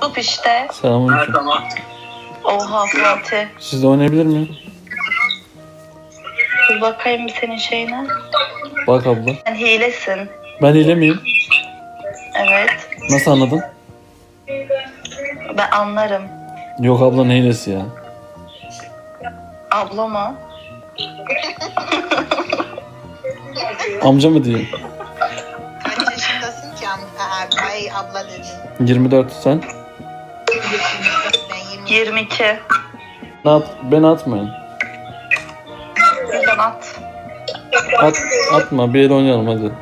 Tut işte. Selamünaleyküm. Oha Fatih. Siz de oynayabilir miyim? Dur bakayım bir senin şeyine. Bak abla. Sen hilesin. Ben hile miyim? Evet. Nasıl anladın? Ben anlarım. Yok abla ne hilesi ya? Abla mı? Amca mı diyeyim? 24 sen? Ben 20. 22. Ne at? Beni atmayın. Buradan at. At, atma bir el oynayalım hadi.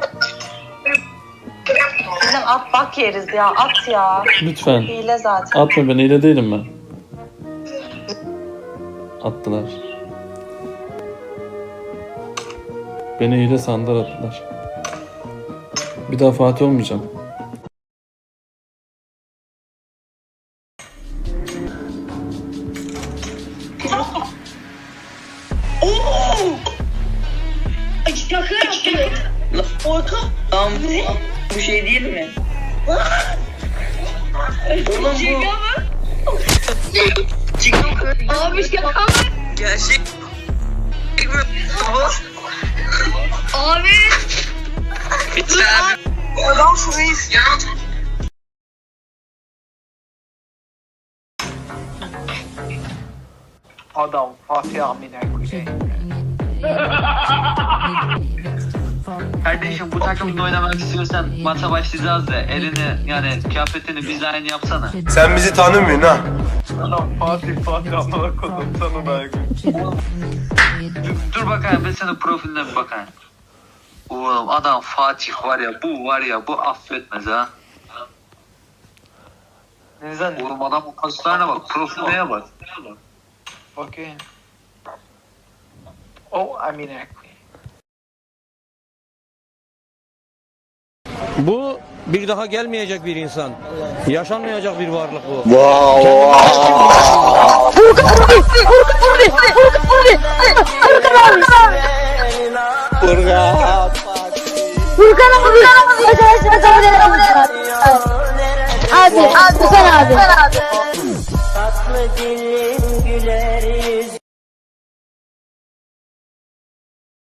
Buradan at bak yeriz ya. At ya. Lütfen. Hile zaten. Atma beni hile değilim ben. Attılar. Beni hile sandılar attılar. Bir daha Fatih olmayacağım. Şaka yaptım. Orta. Lan bu şey değil mi? Oğlum bu TikTok Abi şaka mı? gerçek Abi. bitir abi. Adamsınız ya. Adam Fatih amine koyayım. Kardeşim bu takımda oynamak istiyorsan masa başlayacağız da elini yani kıyafetini biz aynı yapsana. Sen bizi tanımıyorsun ha. Adam Fatih Fatih amına koydum sana da. Dur, dur bakayım ben senin profiline bir bakayım. Oğlum adam Fatih var ya bu var ya bu affetmez ha. Ne zannediyorsun? Oğlum adam o kaslarına bak profiline bak. Bakayım. O amine koyayım. Bu bir daha gelmeyecek bir insan. Yaşanmayacak bir varlık bu. Furkan abi. Abi, abi. Tatlı dilli